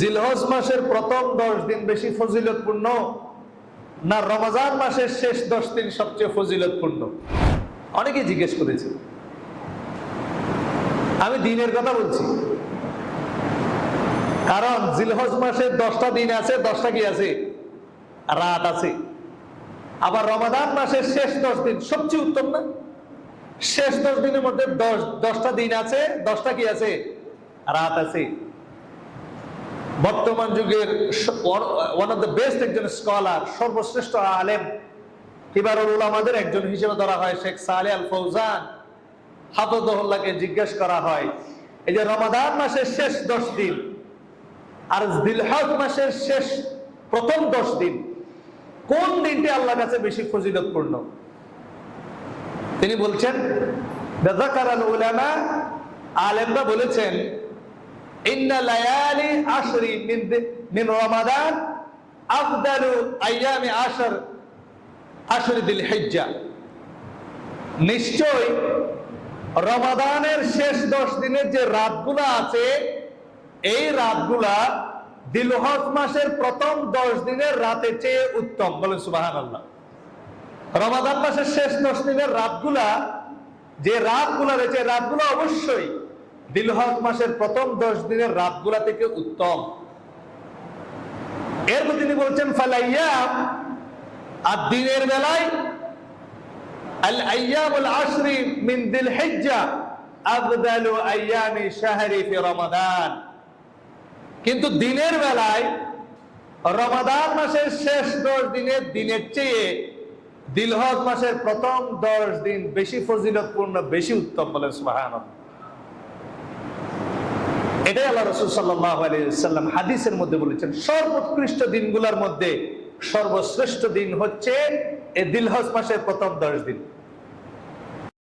জিলহজ মাসের প্রথম দশ দিন বেশি ফজিলতপূর্ণ না রমজান মাসের শেষ দশ দিন সবচেয়ে ফজিলতপূর্ণ? অনেকে জিজ্ঞেস করেছে। আমি দিনের কথা বলছি। কারণ জিলহজ মাসের দশটা দিন আছে, দশটা কি আছে? রাত আছে। আবার রমাদান মাসের শেষ দশ দিন সবচেয়ে উত্তম না? শেষ দশ দিনের মধ্যে দশ, দশটা দিন আছে, দশটা কি আছে? রাত আছে। বর্তমান যুগের ওয়ান অফ দ্য বেস্ট একজন স্কলার সর্বশ্রেষ্ঠ আলেম কিবারুল আমাদের একজন হিসেবে ধরা হয় শেখ সালে আল ফৌজান হাফদুল্লাহকে জিজ্ঞেস করা হয়, এই যে রমাদান মাসের শেষ দশ দিন আর দিলহজ মাসের শেষ প্রথম দশ দিন, কোন দিনটি আল্লাহ কাছে বেশি ফজিলতপূর্ণ? তিনি বলছেন আলেমরা বলেছেন ইন্না লায়ালি আশরি মিন মিন রমাদান আফদালু আইয়ামি আশর আশরি দিল হিজ্জা নিশ্চয় রমাদানের শেষ দশ দিনের যে রাতগুলো আছে, এই রাতগুলা দিলহজ মাসের প্রথম দশ দিনের রাতের চেয়ে উত্তম। বলে সুবাহান আল্লাহ রমাদান মাসের শেষ দশ দিনের রাতগুলা, যে রাতগুলা রয়েছে রাতগুলো অবশ্যই দিলহজ মাসের প্রথম দশ দিনের রাতগুলা থেকে উত্তম। এরপর তিনি বলছেন ফালাইয়াম আর দিনের বেলায় কিন্তু দিনের বেলায় রমাদান মাসের শেষ দশ দিনের দিনের চেয়ে দিলহজ মাসের প্রথম দশ দিন বেশি ফজিলতপূর্ণ, বেশি উত্তম বলেন সুবাহান এটাই আল্লাহ রসুল সাল্লাম হাদিসের মধ্যে বলেছেন, সর্বোৎকৃষ্ট দিনগুলোর মধ্যে সর্বশ্রেষ্ঠ দিন হচ্ছে এ দিলহজ মাসের প্রথম দশ দিন।